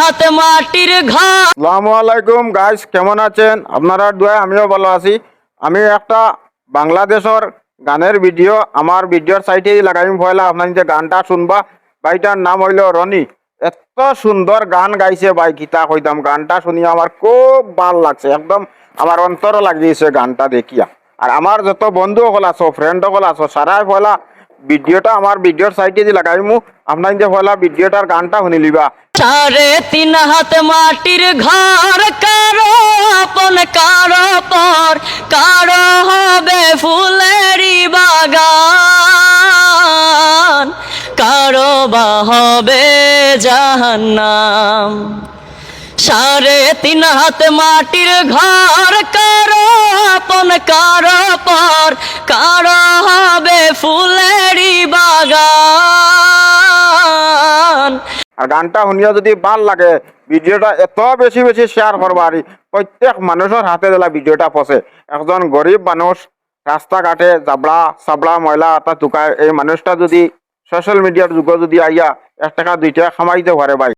হাতে আলাইকুম গাইস কেমন আছেন? আপনারা দোয়া আমিও ভালো আছি। আমি একটা বাংলাদেশের গানের ভিডিও আমার ভিডিওর সাইটে লাগাইম পয়লা আপনার যে গানটা শুনবা। বাইটার নাম হইল রনি। এত সুন্দর গান গাইছে ভাই গীতা কইতাম। গানটা শুনি আমার খুব ভালো লাগছে। একদম আমার অন্তর লাগিয়েছে গানটা দেখিয়া। আর আমার যত বন্ধু সকল আছো ফ্রেন্ড সকল আছো, সারাই পয়লা ভিডিওটা আমার ভিডিওর সাইটে যে লাগাইমু আপনার যে পয়লা ভিডিওটার গানটা শুনি লিবা। সাড়ে তিন হাত মাটির ঘর, কারও আপন, কারও পর, কারও হবে ফুলেরই বাগান, কারও বা হবে জাহান্নাম। সাড়ে তিন হাত মাটির ঘর, কারও আপন, কারও পর, কারও হবে ফুলেরই আর গানটা শুনিয়া যদি ভালো লাগে, ভিডিওটা এত বেশি বেশি শেয়ার করবা আর প্রত্যেক মানুষের হাতে দিলা ভিডিওটা পচে একজন গরিব মানুষ রাস্তাঘাটে জাবড়া সাবড়া ময়লা এটা টুকায় এই মানুষটা যদি সোশ্যাল মিডিয়ার যুগে যদি আইয়া, এক টাকা, দুই টাকা খামাইতে পারে ভাই।